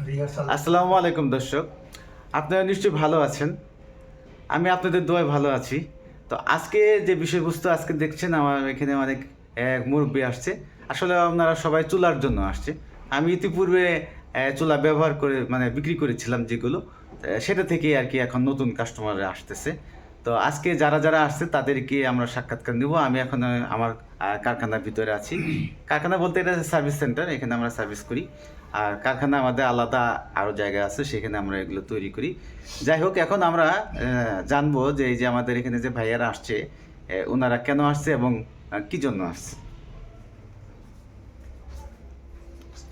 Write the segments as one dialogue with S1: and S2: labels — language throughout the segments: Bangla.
S1: আসসালামু আলাইকুম দর্শক, আপনারা নিশ্চয়ই ভালো আছেন। আমি আপনাদের দোয়ায় ভালো আছি। তো আজকে যে বিষয়বস্তু আজকে দেখছেন, আমার এখানে অনেক এক মুরব্বী আসছে। আসলে আপনারা সবাই চুলার জন্য আসছে। আমি ইতিপূর্বে চুলা ব্যবহার করে মানে বিক্রি করেছিলাম যেগুলো সেটা থেকে আর কি এখন নতুন কাস্টমার আসতেছে। তো আজকে যারা যারা আসছে, তাদেরকে আমরা সাক্ষাৎকার নিব। আমি এখন আমার কারখানার ভিতরে আছি। কারখানা বলতে এটা সার্ভিস সেন্টার এখানে আমরা সার্ভিস করি। আর কারখানা আমাদের আলাদা আরও জায়গা আছে সেখানে আমরা এগুলো তৈরি করি। যাই হোক এখন আমরা জানব যে এই যে আমাদের এখানে যে ভাইয়ারা আসছে ওনারা কেন আসছে এবং কি জন্য আসছে?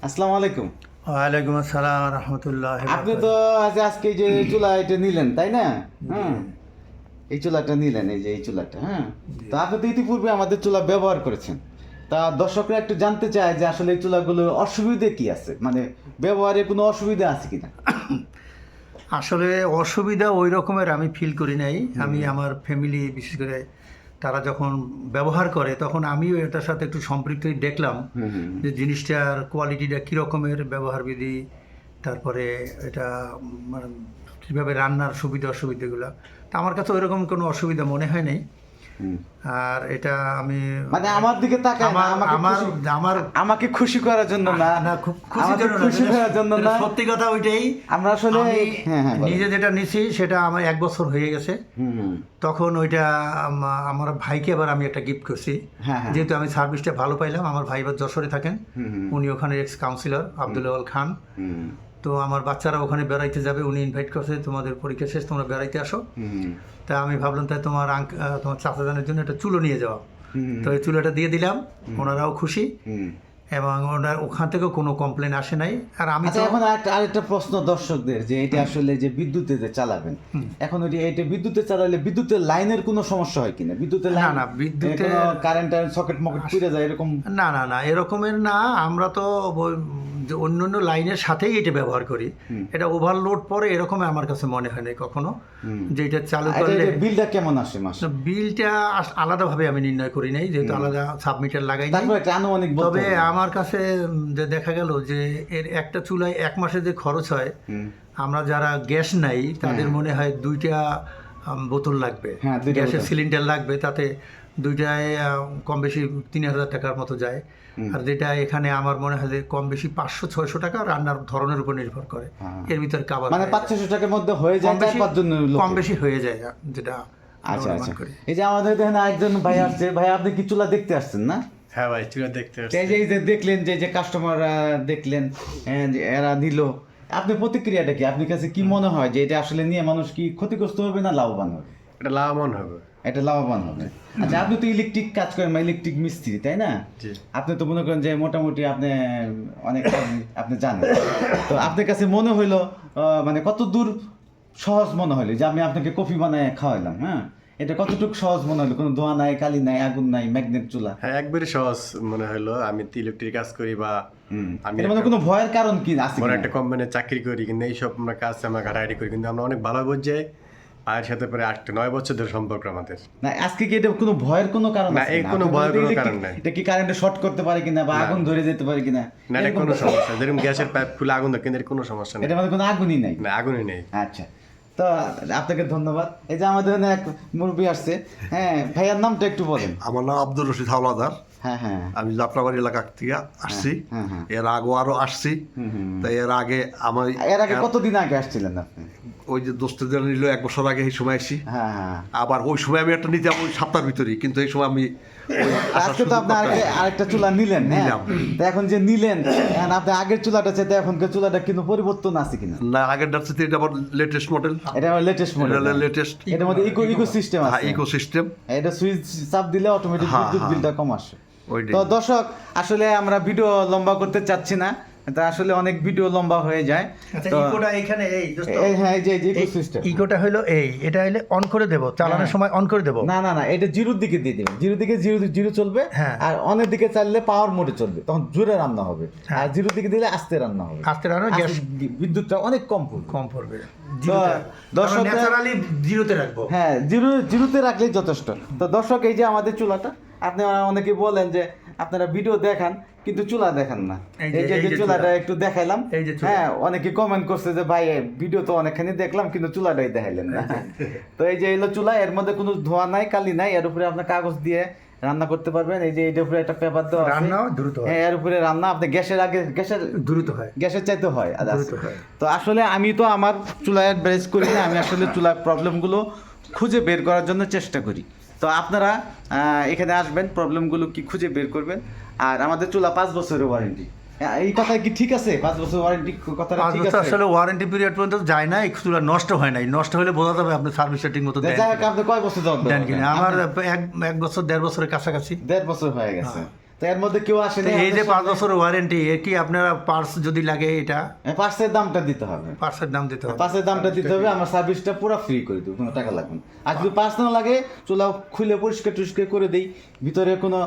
S1: আসসালামু আলাইকুম।
S2: ওয়ালাইকুম আসসালাম রহমতুল্লাহ
S1: আপনি তো আজ আজকে এই যে চুলা এটা নিলেন তাই না? হ্যাঁ। এই চুলাটা নিলেন এই যে এই চুলাটা হ্যাঁ। তো আপনি তো ইতিপূর্বে আমাদের চুলা ব্যবহার করেছেন। তা দর্শকরা একটু জানতে চায় যে আসলে এই চুলাগুলো অসুবিধে কি আছে? মানে ব্যবহারে কোনো অসুবিধা আছে কিনা?
S2: আসলে অসুবিধা ওই রকমের আমি ফিল করি নাই। আমি আমার ফ্যামিলি বিশেষ করে তারা যখন ব্যবহার করে তখন আমিও এটার সাথে একটু সম্পৃক্ত দেখলাম যে জিনিসটার কোয়ালিটিটা কী রকমের ব্যবহার বিধি তারপরে এটা মানে কীভাবে রান্নার সুবিধা অসুবিধাগুলো তা আমার কাছে ওই রকম কোনো অসুবিধা মনে হয় নাই। আর এটা আমি
S1: মানে আমার দিকে তাকায় না,
S2: আমার
S1: আমাকে
S2: আমার
S1: খুশি-
S2: আমার
S1: আমাকে খুশি করার জন্য না
S2: না? খুব খুশি
S1: করার জন্য না?
S2: সত্যি কথা ওইটাই।
S1: আমরা আসলে হ্যাঁ হ্যাঁ।
S2: নিজে যেটা নিছি সেটা আমার এক বছর হয়ে গেছে। তখন ওইটা আমার ভাইকে আবার আমি একটা গিফট করছি।
S1: হ্যাঁ
S2: যেহেতু আমি সার্ভিসটা ভালো পাইলাম আমার ভাই এবার যশোরে থাকেন। উনি ওখানে এক্স কাউন্সিলর আব্দুল খান। তো আমার বাচ্চারা ওখানে বেড়াইতে যাবে উনি ইনভাইট করছে তোমাদের পরীক্ষা শেষ তোমরা বেড়াইতে আসো। তা আমি ভাবলাম তাই তোমার আঙ্ক তোমার চাচাজানের জন্য একটা চুলো নিয়ে যাওয়া। তো এই চুলোটা দিয়ে দিলাম ওনারাও খুশি। এবং ওনার ওখান থেকেও কোনো কমপ্লেন আসে নাই। আর আমি
S1: আচ্ছা
S2: তো
S1: এখন আরেকটা প্রশ্ন দর্শকদের যে এটা আসলে যে বিদ্যুতে যে চালাবেন এখন ওই এটা বিদ্যুতে চালালে বিদ্যুতের লাইনের কোনো সমস্যা হয় কিনা? বিদ্যুতের লাইন
S2: না, বিদ্যুতের-
S1: কোনো কারেন্ট সকেট মকেট পুড়ে যায় এরকম
S2: না না না এরকমের না আমরা তো যে অন্য অন্য লাইনের সাথেই এটা ব্যবহার করি। এটা ওভারলোড পরে এরকম আমার কাছে মনে হয় না কখনো। যে এটা চালু করলে
S1: বিলটা কেমন আসে মাসে?
S2: বিলটা আলাদাভাবে আমি নির্ণয় করি নাই যেহেতু আলাদা সাবমিটার লাগাই নাই।
S1: আনুমানিক
S2: তবে আমার কাছে যে দেখা গেল যে এর একটা চুলায় এক মাসে যে খরচ হয় আমরা যারা গ্যাস নাই তাদের মনে হয় দুইটা বোতল লাগবে।
S1: হ্যাঁ,
S2: গ্যাসের সিলিন্ডার লাগবে তাতে দুইটায় কম বেশি তিন হাজার টাকার মতো যায়। আর যেটা এখানে আমার মনে হয় যে কম বেশি পাঁচশো ছয়শো টাকা রান্নার ধরনের উপর নির্ভর করে।
S1: হ্যাঁ।
S2: এর ভিতরে কাবার
S1: মানে পাঁচ ছশো টাকার মধ্যে হয়ে যায়
S2: কম বেশি কম বেশি হয়ে যায় যেটা
S1: আচ্ছা আচ্ছা। এই যে আমাদের এখানে একজন ভাই আসছে। ভাই আপনি কি চুলা দেখতে আসছেন না?
S3: হ্যাঁ ভাই চুলা দেখতে
S1: তো
S3: আসছি।
S1: এই যে দেখলেন যে যে কাস্টমার দেখলেন হ্যাঁ, যে এরা নিল। আপনি প্রতিক্রিয়াটা কি? আপনার কাছে কি মনে হয় যে এটা আসলে নিয়ে মানুষ কি ক্ষতিগ্রস্ত হবে না লাভবান হবে?
S3: এটা লাভবান হবে।
S1: এটা লাভবান হবে। আচ্ছা আপনি তো ইলেকট্রিক কাজ করেন বা ইলেকট্রিক মিস্ত্রি তাই না? আপনি তো মনে করেন যে মোটামুটি আপনি অনেক আপনি জানেন। তো আপনার কাছে মনে হইল মানে কত দূর সহজ মনে হলো যে আমি আপনাকে কফি বানায় খাওয়াইলাম হ্যাঁ? এটা কতটুকু সহজ মনে হলো? কোনো ধোয়া নাই কালি নাই আগুন নাই ম্যাগনেট চুলা?
S3: হ্যাঁ একবারে সহজ মনে হলো। আমি তো ইলেকট্রিক কাজ করি বা আমি
S1: মানে কোনো ভয়ের কারণ কি আছে
S3: বড় একটা কোম্পানির চাকরি করি কিন্তু এইসব আমরা কাজ আমরা ঘাটাঘাটি করি কিন্তু আমরা অনেক ভালো বুঝে। ভাইয়ের সাথে প্রায় আট নয় বছর ধরে সম্পর্ক আমাদের।
S1: না আজকে কি এটা কোনো ভয়ের কোনো কারণ
S3: না, এই
S1: কিনা?
S3: ভয়ের কোনো কারণ নাই।
S1: এটা কি কারেন্টে শর্ট করতে পারে কিনা বা আগুন ধরে যেতে পারে কিনা?
S3: না এটা কোনো সমস্যা। যেরকম গ্যাসের পাইপ খুলে আগুন দেয় কিন্তু এর কোনো সমস্যা নেই।
S1: এটা মানে কোনো আগুনই নাই?
S3: না আগুনই নেই।
S1: আচ্ছা। তো আপনাকে ধন্যবাদ। এই যে আমাদের এখানে এক মুরব্বী আসছে। হ্যাঁ ভাইয়ার নামটা একটু বলেন।
S4: আমার নাম আব্দুল রশিদ হাওলাদার।
S1: হ্যাঁ হ্যাঁ।
S4: আমি জাফরাবাড়ি এলাকা থেকে আসছি।
S1: হ্যাঁ।
S4: এর আগে আরও আসছি। তাই এর আগে আমার
S1: এর আগে কতদিন আগে আসছিলেন আপনি?
S4: ওই যে দোস্তদের নিল এক বছর আগে এই সময় আসছি
S1: হ্যাঁ হ্যাঁ।
S4: আবার ওই সময় আমি একটা নিতাম ওই সপ্তাহের ভিতরেই কিন্তু এই সময় আমি
S1: আজকে তো আপনি। আরেকটা চুলা নিলেন হ্যাঁ?
S4: নিলাম।
S1: এখন যে নিলেন এখন আপনি আগের চুলাটা চাইতে এখনকার চুলাটা কিন্তু পরিবর্তন আছে কিনা?
S4: না আগের ডাকছে এটা আবার লেটেস্ট মডেল
S1: এটা আমার লেটেস্ট মডেল
S4: লেটেস্ট
S1: এটার মধ্যে ইকো ইকো সিস্টেম আছে।
S4: ইকো সিস্টেম
S1: এটা সুইচ চাপ দিলে অটোমেটিক বিদ্যুৎ। বিলটা কম আসে। তো দর্শক আসলে আমরা ভিডিও লম্বা করতে চাচ্ছি না। তা আসলে অনেক ভিডিও লম্বা হয়ে যায়।
S2: আচ্ছা ইকোটা এখানে এই
S1: হ্যাঁ এই যে ইকো সিস্টেম
S2: ইকোটা হলো এই এটা হলে অন করে দেব চালানোর
S1: হ্যাঁ।
S2: সময় অন করে দেব।
S1: না না না এটা জিরোর দিকে দিয়ে জিরো দিকে জিরো জিরো চলবে
S2: হ্যাঁ।
S1: আর অনের দিকে চাললে পাওয়ার মোডে চলবে তখন জোরে রান্না হবে।
S2: হ্যাঁ।
S1: আর জিরো দিকে দিলে আস্তে রান্না হবে।
S2: আস্তে রান্না গ্যাস
S1: বিদ্যুৎটা অনেক কম পড়বে।
S2: কম পড়বে।
S1: দর্শকরা-
S2: ন্যাচারালি জিরোতে রাখব।
S1: হ্যাঁ জিরো জিরোতে রাখলেই যথেষ্ট। তো দর্শক এই যে আমাদের চুলাটা আপনি অনেকে বলেন যে আপনারা ভিডিও দেখান কিন্তু চুলা দেখান না।
S2: এই যে-
S1: চুলাটা একটু দেখাইলাম। হ্যাঁ অনেকে কমেন্ট করছে যে ভাই ভিডিও তো অনেকখানি দেখলাম কিন্তু চুলাটাই দেখাইলেন না। তো এই যে এলো চুলা এর মধ্যে কোনো ধোয়া নাই কালি নাই এর উপরে আপনার কাগজ দিয়ে রান্না করতে পারবেন। এই যে এটার উপরে একটা পেপার দেওয়া আছে।
S2: রান্নাও দ্রুত হয়।
S1: হ্যাঁ এর উপরে রান্না আপনি গ্যাসের আগে গ্যাসের
S2: দ্রুত হয়।
S1: গ্যাসের চাইতে হয়
S2: হয়।
S1: তো আসলে আমি তো আমার চুলায় অ্যাডভাইস করি না আমি আসলে চুলার প্রবলেমগুলো খুঁজে বের করার জন্য চেষ্টা করি। তো আপনারা এখানে আসবেন প্রবলেমগুলো কি খুঁজে বের করবেন। আর আমাদের চুলা পাঁচ বছরের ওয়ারেন্টি। এই কথা কি ঠিক আছে? পাঁচ বছর ওয়ারেন্টি
S2: কথা
S1: ঠিক আছে?
S2: আসলে ওয়ারেন্টি পিরিয়ড পর্যন্ত যায় না চুলা নষ্ট হয় নাই। নষ্ট হলে বোঝা যাবে আপনি সার্ভিস সেটিং মতো দেন
S1: আপনি কয় বছর
S2: দেন কিনা। আমার এক এক বছর দেড় বছরের কাছাকাছি।
S1: দেড় বছর হয়ে গেছে। তো এর মধ্যে কেউ আসে
S2: তো এই যে পাঁচ বছর ওয়ারেন্টি কি আপনারা পার্স যদি লাগে এটা?
S1: পার্সের দামটা দিতে হবে।
S2: পার্সের দাম দিতে হবে।
S1: পাঁচের দামটা দিতে হবে আমার সার্ভিসটা পুরো ফ্রি করে দেবো কোনো টাকা লাগবে না। আর যদি পাঁচ না লাগে চুলা খুলে পরিষ্কার টরিষ্কার করে দিই ভিতরে কোনো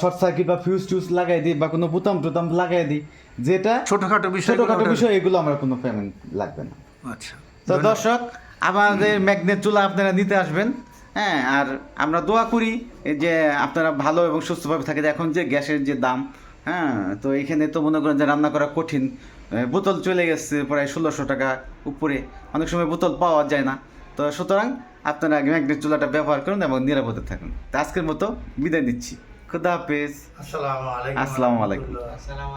S1: শর্ট সার্কিট বা ফিউজ টিউজ লাগাই দিই বা কোনো বুতাম টুতাম লাগাই দিই যেটা
S2: ছোটখাটো বিষয়
S1: ছোটখাটো বিষয় এগুলো আমার কোনো পেমেন্ট লাগবে না।
S2: আচ্ছা।
S1: তো দর্শক আমাদের ম্যাগনেট চুলা আপনারা নিতে আসবেন। হ্যাঁ আর আমরা দোয়া করি যে আপনারা ভালো এবং সুস্থভাবে থাকেন। এখন যে গ্যাসের যে দাম হ্যাঁ তো এখানে তো মনে করেন যে রান্না করা কঠিন। বোতল চলে গেছে প্রায় ষোলোশো টাকা উপরে। অনেক সময় বোতল পাওয়া যায় না। তো সুতরাং আপনারা ম্যাগনেট চুলাটা ব্যবহার করুন এবং নিরাপদে থাকুন। তো আজকের মতো বিদায় নিচ্ছি। খুদা হাফেজ।
S2: আসসালামু আলাইকুম
S1: আসসালামু আলাইকুম।